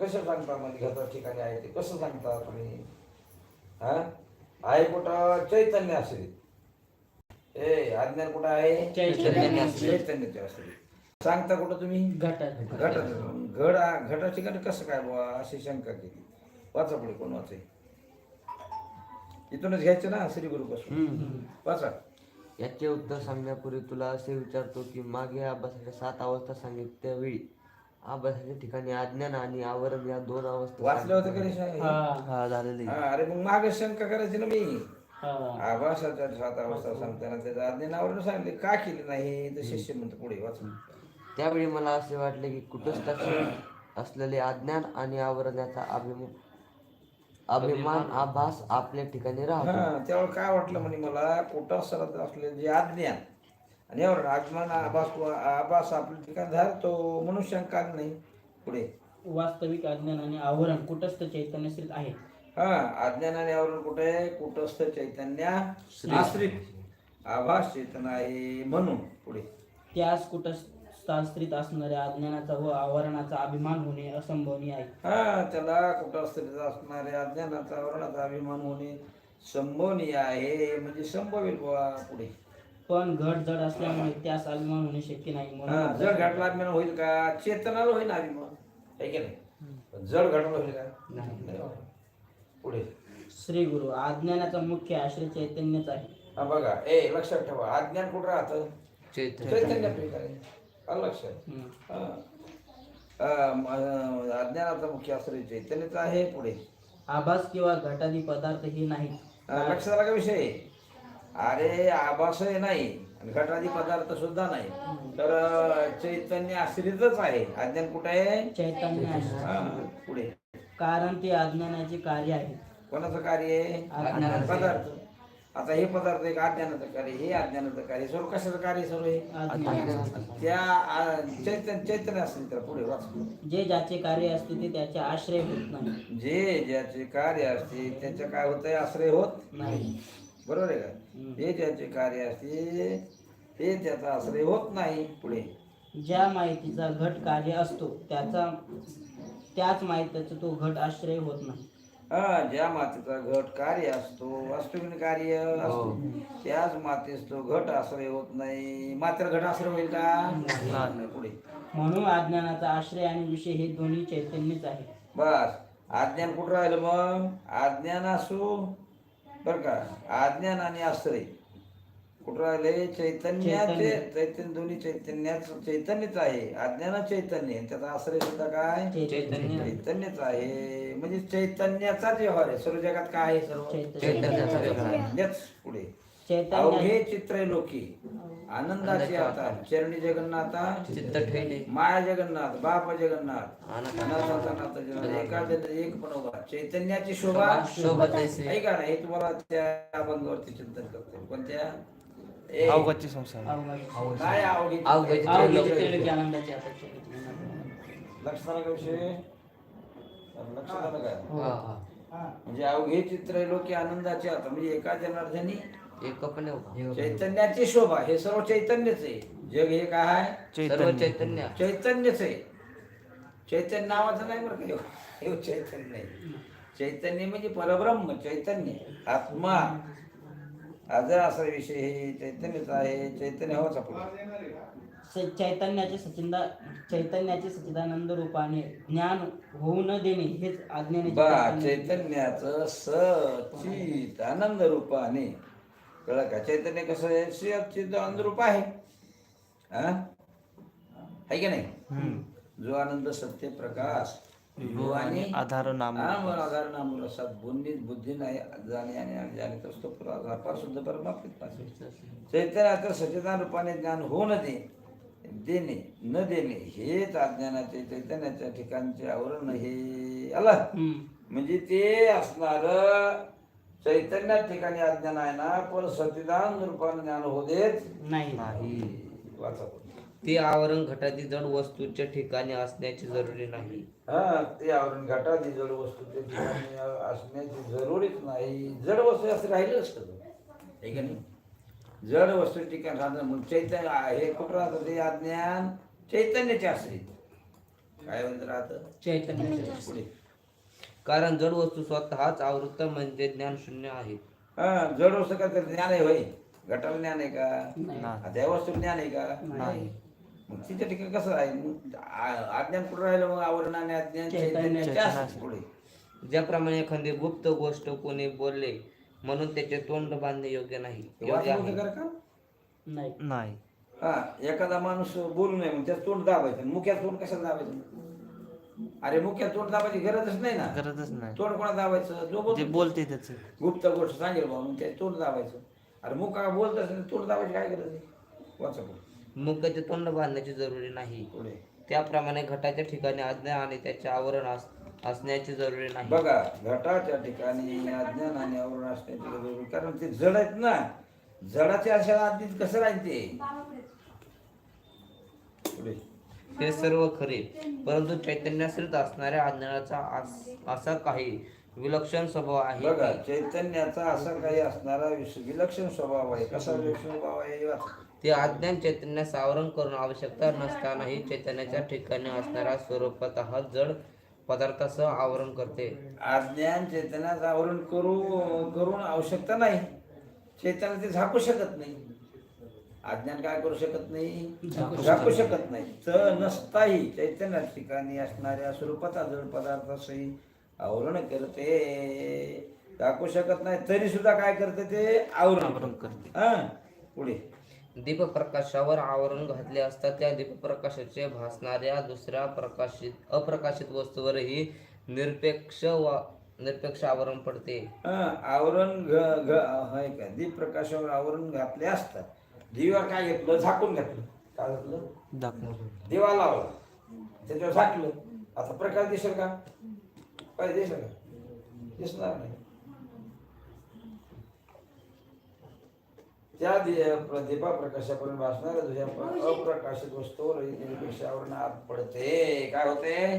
कसं सांगता म्हणजे घटा ठिकाणी आहे ते? कसं सांगता तुम्ही? हा? आहे कुठं? चैतन्य आश्रित. ए अज्ञान कुठं आहे? चैतन्य आश्रित. सांगता कुठं तुम्ही? घट. घड घटा ठिकाणी कसं काय बुवा? अशी शंका केली. वाचा पुढे कोण वाचे? इथूनच घ्यायचं ना श्री गुरुपासून वाचा. याचे उत्तर सांगण्यापूर्वी तुला असे विचारतो की मागे आभासाच्या सात अवस्था सांगितल्या त्यावेळी आभासाच्या ठिकाणी अज्ञान आणि आवरण या दोन अवस्था वाचलं होतं का रे? हा. झालेले हा, अरे मग मागे शंका करायची ना मी. हा. आभासाच्या सात अवस्था सांगताना त्याचं अज्ञानावरून सांगले. का केली नाही? तर शिष्य म्हणतो पुढे वाच त्यावेळी मला असे वाटले की कुटस्थ असलेले अज्ञान आणि आवरण याचा अभिमान अभिमान आभास आपल्या ठिकाणी राहतो. हा त्यावेळेस काय वाटलं म्हणे मला? कुठं सरत असलेले जे अज्ञान आणि एवढं आत्मान आभास आभास आपल्या ठिकाणी धरतो म्हणून शंका आली नाही पुढे. वास्तविक अज्ञान आणि आवरण कुटस्थ चैतन्यश्रीत आहे. हा अज्ञानाने आवरण कुठे? आहे? कुटस्थ चैतन्य आश्रित. आभास चैतन्य आहे म्हणून पुढे. त्यास कुटस्थाश्रित असणाऱ्या अज्ञानाचा व आवरणाचा अभिमान होणे असंभवनीय आहे. हा त्याला कुटस्थ असणाऱ्या अज्ञानाचा आवरणाचा अभिमान होणे संभवनीय आहे. म्हणजे संभवेल बुवा पुढे. पण घट जड असल्यामुळे त्यास अभिमान होणे शक्य नाही हा म्हणून जड घाटला अभिमान होईल का? चेतनाला होईल अभिमान. आहे की नाही? पण जड घाटला होईल का? नाही. पुढे. श्री गुरु अज्ञानाचा मुख्य आश्रय चैतन्यच आहे. हा बघा. ए लक्षात ठेवा. अज्ञान कुठं राहतं? चैतन्य. ठिकाणी आलं लक्षात. हम्म. हा. अं, म- अज्ञानाचा मुख्य आश्रय चैतन्यच आहे. पुढे. आभास किंवा घटादी पदार्थ हे नाहीत. हा, लक्षात आला का विषय? अरे आभासही नाही. आणि घटादी पदार्थ सुद्धा नाही. तर चैतन्य आश्रितच आहे. अज्ञान कुठे आहे? चैतन्य पुढे. कारण ते अज्ञानाचे कार्य आहे. कोणाचं कार्य आहे. पदार्थ. आता हे पदार्थ एक अज्ञानाचं कार्य हे अज्ञानाचं कार्य. सर्व कशाचं कार्य सर्व हे. त्या चैतन्य चैतन्य असेल तर पुढे वाच जे ज्याचे कार्य असते ते त्याचे आश्रय होत नाही. जे ज्याचे कार्य असते त्याचं काय होतंय? आश्रय होत नाही. बरोबर आहे का? हे ज्याचे कार्य असते ते त्याचा आश्रय होत नाही पुढे. ज्या माहितीचा घट कार्य असतो त्याचा त्याच माहितीचा तो घट आश्रय होत नाही. हा ज्या मातेचा घट कार्य असतो वास्तविक कार्य असतो त्याच मातेस तो घट आश्रय होत नाही. मात्र घट आश्रय होईल का? नाही, पुढे. म्हणून अज्ञानाचा आश्रय आणि विषय हे दोन्ही चैतन्यच आहे. बस. अज्ञान कुठं राहिलं मग? अज्ञान असो बर का? अज्ञान आणि आश्रय. कुठं राहिले? चैतन्याचे चैतन्य. दोन्ही चैतन्याच चैतन्यच आहे. अज्ञान चैतन्य. त्याचा आश्रय सुद्धा काय? चैतन्य. चैतन्यच आहे. म्हणजे चैतन्याचाच व्यवहार आहे. सर्व जगात काय आहे? सर्व? चैतन्याचा. चैतन्यच पुढे. अवघे चित्र लोकी आनंदाचे आता. चरणी जगन्नाथा चित्त ठेवले. माया जगन्नाथ बाप जगन्नाथ. अनाथ अनाथाचा नाथ जगन्नाथ. एका पण उभा. चैतन्याची शोभा शोभा तैसे. ऐका ना हे तुम्हाला त्या अभंगावरती चिंतन करते. कोणत्या? ए, अवगतचे संसार. अवघाची. काय अवघी अवघे चित्रे? अवघी अवघी चित्रे चित्रे. आनंदाची अपेक्षा लक्षात आलं का विषय लक्षात आलं का? हा हा. म्हणजे अवघे चित्र लोकी आनंदाचे आता. म्हणजे एका जनार्दनी एक पण उभा. चैतन्याची शोभा हे सर्व चैतन्यच आहे. जग हे काय सर्व चैतन्य. चैतन्यच आहे. चैतन्य नावाचं नाही बरं का हे? चैतन्य आहे. चैतन्य म्हणजे परब्रह्म चैतन्य. आत्मा. आजर असा विषय हे चैतन्यच आहे चैतन्य हवाच आपण. स- चैतन्याचे सचिंदा चैतन्याचे सच्चिदानंद रूपाने ज्ञान होऊ न देणे हेच अज्ञानाचे बा चैतन्य. चैतन्याचं सचित आनंद रूपाने कळलं? का? चैतन्य कसं आहे? सचित आनंद रूप आहे. हा? की नाही? जो आनंद सत्य प्रकाश आणि आधार नाम आधार नाम रसात बुद्धी बुद्धी नाही जाणे आणि जाणीत असतो पुरा शुद्ध परमात्मिक चैतन्याचं सचेतन रूपाने ज्ञान होऊ न दे देणे न देणे हेच अज्ञानाचे चैतन्याच्या ठिकाणचे आवरण हे आलं. म्हणजे ते असणार चैतन्या ठिकाणी अज्ञान आहे ना पण सचिदान रूपाने ज्ञान होऊ देत नाही. नाही. वाचा. ते आवरण घटादी जड वस्तूच्या ठिकाणी असण्याची जरुरी नाही. हा ते आवरण घटाची जड वस्तूच्या ठिकाणी असण्याची जरुरीच नाही. जड वस्तू असं राहिलं असतं हे का नाही? जड वस्तू ठिकाणी राहणं मग चैतन्य हे कुठं राहतं ते अज्ञान? चैतन्याचे आश्रित काय म्हणत राहत? चैतन्य पुढे. कारण जड वस्तू स्वतःच आवृत्त म्हणजे ज्ञान शून्य आहे. हा जड वस्तू का तर ज्ञान आहे होय? घटाला ज्ञान आहे का? नाही. आता या वस्तू ज्ञान आहे का? नाही. मग तिच्या ठिकाणी कसं आहे? मग आ- अज्ञान कुठं राहिलं मग? आवरण आणि अज्ञान चैतन्य. पुढे. ज्याप्रमाणे एखादी गुप्त गोष्ट कोणी बोलले म्हणून त्याचे तोंड बांधणे योग्य नाही. योग्य आहे. का? नाही. नाही. हा एखादा माणूस बोलू नये मग त्याचं तोंड दाबायचं मुख्यात तोंड कशाला दाबायचं? अरे मुख्यात तोंड दाबायची गरजच नाही ना. गरजच नाही. तोंड कोणा दाबायचं? जो जे बोलतो त्याच. गुप्त गोष्ट सांगेल बाबा मग त्याचं तोंड दाबायचं. अरे मुका बोलत असेल तोंड दाबायची काय गरज आहे? वाचा पुढे. मुखाचे तोंड बांधण्याची जरुरी नाही. पुढे. त्याप्रमाणे घटाच्या ठिकाणी आज्ञा आणि त्याचे आवरण अस- असण्याची जरुरी नाही. बघा घटाच्या ठिकाणी अज्ञान आणि आवरण असण्याची गरज नाही. कारण ते जड आहेत ना. जडाच्या अशा आधीच कसं राहील ते? पुढे हे सर्व खरे परंतु चैतन्याश्रित असणाऱ्या अज्ञानाचा असा काही विलक्षण स्वभाव आहे. बघा चैतन्याचा असा काही असणारा विलक्षण स्वभाव आहे. कसा विलक्षण स्वभाव आहे हे. ते अज्ञान चैतन्यास आवरण करून आवश्यकता नसतानाही चैतन्याच्या ठिकाणी असणाऱ्या स्वरूपात जड पदार्थासह आवरण करते. अज्ञान चैतन्याचं आवरण करू करून आवश्यकता नाही. चैतन्य ते झाकू शकत नाही. अज्ञान काय करू शकत नाही? झाकू शकत नाही. तर नसताही चैतन्या ठिकाणी असणाऱ्या स्वरूपात जड पदार्थासही आवरण करते. झाकू शकत नाही तरी सुद्धा काय करते ते? आवरण आवरण करते. हा पुढे. दीपप्रकाशावर आवरण घातले असता त्या दीपप्रकाशाचे भासणाऱ्या दुसऱ्या प्रकाशित अप्रकाशित वस्तूवरही निरपेक्ष वा निरपेक्ष आवरण पडते. हा आवरण घ घ हाय का दीप प्रकाशावर आवरण घातले असतात दिव्यावर काय घेतलं? झाकून घातलं. काय घातलं दिवा लावला. त्याच्यावर झाकलं. आता प्रकाश दिसेल का? काय दिसेल का? दिसणार नाही. त्या दीपा प्रकाशापर्यंत भासणाऱ्या तुझ्या अप्रकाशित वस्तूवर आवरण आत पडते. काय होते?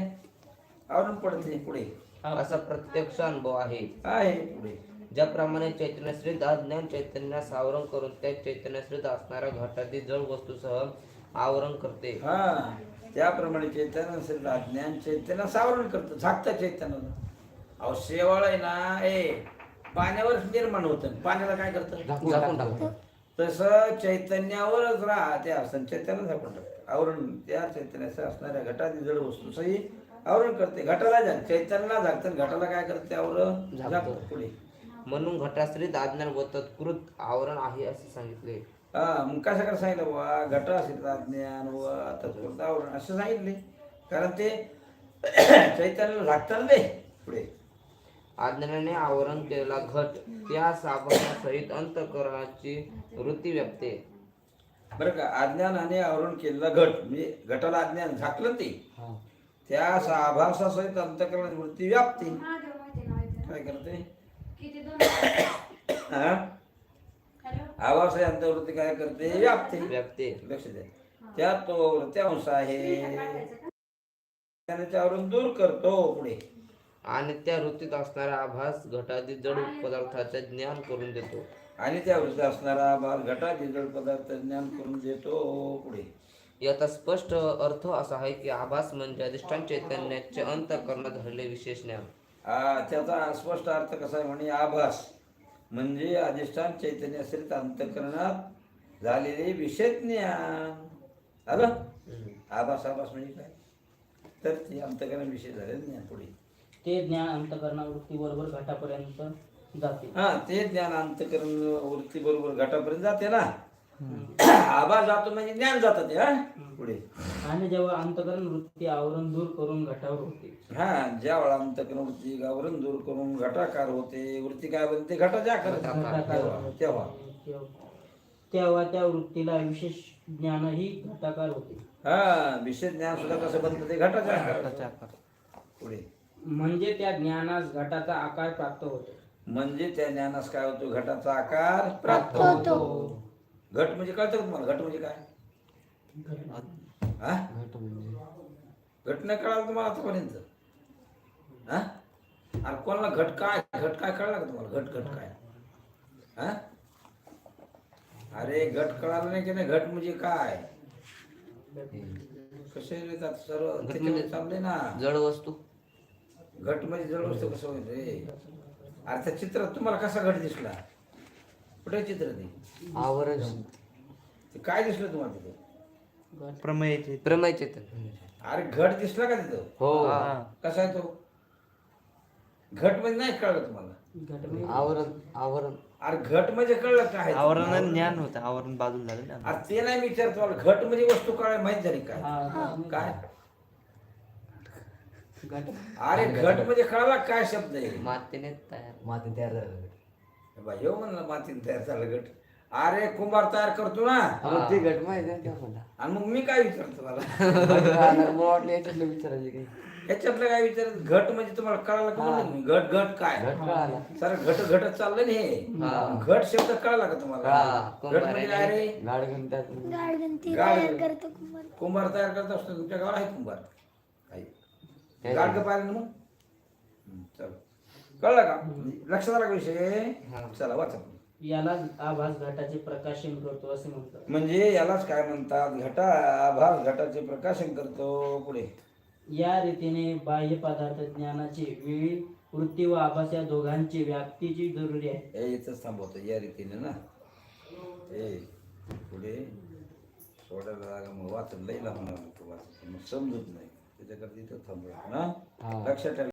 आवरण पडते पुढे. असा प्रत्यक्ष अनुभव आहे. आहे पुढे. ज्याप्रमाणे चैतन्यश्रित अज्ञान चैतन्यास आवरण करून त्या चैतन्यश्रित असणाऱ्या घटातील जड वस्तूसह आवरण करते. हा त्याप्रमाणे चैतन्य असेल ज्ञान चैतन्य सावरण करतं झाकतं चैतन्याला. अहो शेवाळ आहे ना ए पाण्यावर निर्माण होतं. पाण्याला काय करतं? झाकून टाकतो तसं चैतन्यावरच राहा त्या असं चैतन्य झाकून टाकतं. आवरण त्या चैतन्याचं असणाऱ्या घटातील जड वस्तू सही आवरण करते. घटाला झाक चैतन्याला झाकतं घटाला काय करते आवरण. झाकतं पुढे. म्हणून घटाश्रित अज्ञान व तत्कृत आवरण आहे असे सांगितले. हा मग कसं कसं सांगितलं बुवा? घट असेल ज्ञान व तत्वत आवरण असं सांगितले. कारण ते चैतन्याला झाकतात नाही पुढे. अज्ञानाने आवरण केलेला घट त्या साबणासहित अंतकरणाची वृत्ती व्यक्ते बरं का? अज्ञानाने आवरण केलेला घट म्हणजे घटाला अज्ञान झाकलं ते. त्या आभासासहित अंतकरणाची वृत्ती व्यापते. काय करते? हा? आभास आहे अंतर्वृत्ती काय करते? व्यापते. व्यक्ते लक्ष द्या त्यात तो वृत्यांश आहे. त्याने आवरण दूर करतो पुढे. आणि त्या वृत्तीत असणारा आभास घटादी जड पदार्थाचे ज्ञान करून देतो. आणि त्या वृत्ती असणारा भाग घटात जड पदार्थ ज्ञान करून देतो पुढे. याचा स्पष्ट अर्थ असा आहे की आभास म्हणजे अधिष्ठान चैतन्याचे अंतकरणात धरले विशेष ज्ञान. त्याचा स्पष्ट अर्थ कसा आहे म्हणे आभास. म्हणजे अधिष्ठान चैतन्य असेल अंतकरणात झालेले विषय ज्ञान. आलं? आभास आभास म्हणजे काय? तर ते अंतकरण विषय झाले ज्ञान पुढे. ते ज्ञान अंतकरणा वृत्ती बरोबर घाटापर्यंत जाते. हा ते ज्ञान अंतकरण वृत्ती बरोबर घटापर्यंत जाते ना. आभास जातो म्हणजे ज्ञान जातं ते हा? पुढे. आणि जेव्हा अंतकरण वृत्ती आवरण दूर करून घटावर होते. हा ज्या वेळा अंतकरण वृत्ती गावरण दूर करून घटाकार होते वृत्ती काय बनते घटाच्या आकार तेव्हा तेव्हा. तेव्हा त्या वृत्तीला विशेष ज्ञानही घटाकार होते. हा विशेष ज्ञान सुद्धा कसं बनतं? ते घटाच्या घटाचे आकार आकार म्हणजे म्हणजे त्या ज्ञानास घटाचा आकार प्राप्त होतो. म्हणजे त्या ज्ञानास काय होतो? घटाचा आकार प्राप्त होतो. घट म्हणजे कळतं का तुम्हाला? घट म्हणजे काय? हा? घट नाही कळालं तुम्हाला आतापर्यंत? हा? अरे कोणाला घट काय? घट काय कळला का तुम्हाला? घट घट काय? हा? अरे घट कळालं नाही की नाही? घट म्हणजे काय? कसे येतात सर्व म्हणजे- चाललंय ना. जड वस्तू. घट म्हणजे जड वस्तू कसं होईल रे अरे त्या चित्रात तुम्हाला कसा घट दिसला? कुठे चित्र ते? आवरण. ते काय दिसलं तुम्हाला तिथं? प्रमेय प्रमेय चेतन. अरे घट दिसला का तिथं? हो. कसा आहे तो? घट म्हणजे नाही कळलं तुम्हाला? घट म्हणजे आवरण आवरण. अरे घट म्हणजे कळलं काय आहे? आवरण ज्ञान होतं आवरण बाजूला झालं ना. अरे ते नाही मी विचारतो मला घट म्हणजे वस्तू काय माहीत झाली काय हा, म्हणजे काय? घट. अरे घट म्हणजे कळला काय शब्द आहे? मातीने तयार. माती तयार झालं. बा येऊ म्हणलं मातीने तयार झालं घट अरे कुंभार तयार करतो ना. हा. ते घट माहिती आहे का मला? आणि मग मी काय विचारतो मला मला वाटलं याच्यातलं विचारायचे काही. ह्याच्यातलं काय विचारत घट म्हणजे तुम्हाला कळालं का म्हणलं? मी? घट घट काय? घट कळाला. सर घट घटत चाललं ना हे. हा. घट शब्द कळला का हा, तुम्हाला घट म्हणजे काय रे? त्यात गाडगंती गाड- तयार करतो कुंभार. कुंभार तयार करत असतो. तुमच्या गावात आहे कुंभार? आहे आहे. गाडगं पाहिलं ना मग? चल. कळलं का? लक्षात आला का विषय चला वाचा. याला आभास घटाचे प्रकाशन करतो असे म्हणतात. म्हणजे यालाच काय म्हणतात? घटा आभास घटाचे प्रकाशन करतो. पुढे. या रीतीने बाह्य पदार्थ ज्ञानाची वेळी वृत्ती व आभास या दोघांची व्याप्तीची जरुरी आहे. इथंच थांबवतो. या रीतीने ना. ते पुढे. सोडायला जागा मग वाचन. लई लावून मग समजत नाही. त्याच्याकरता इथं थांबवतो ना. लक्षात ठेवा.